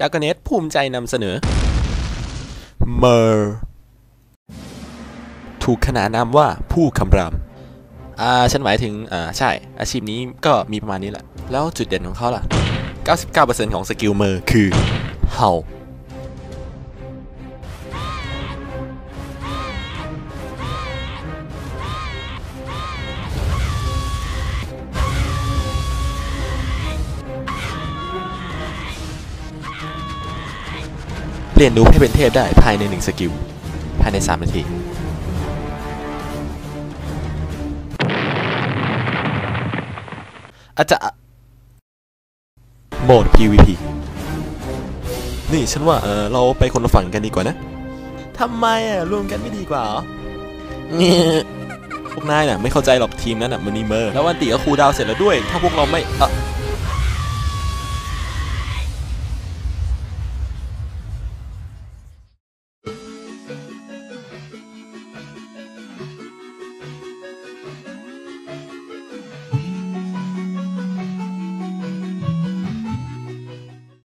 ดากเนสภูมิใจนำเสนอเมอร์ถูกขนานนามว่าผู้คำรามอ่าฉันหมายถึง อ่า ใช่ อาชีพนี้ก็มีประมาณนี้แหละ แล้วจุดเด่นของเขาล่ะ 99%ของสกิลเมอร์คือเห่า เปลี่ยนนูบให้เป็นเทพได้ภายใน 1 สกิล ภายใน 3 นาที อาจจะโหมด PVP นี่ฉันว่าเออเราไปคนละฝั่งกันดีกว่านะทำไมอะรวมกันไม่ดีกว่าเหรอเนี่ยพวกนายน่ะไม่เข้าใจหรอกทีมนั้นน่ะมันมีเมอร์แล้ววันตีก็คูดาวเสร็จแล้วด้วย ถ้าพวกเราไม่เออ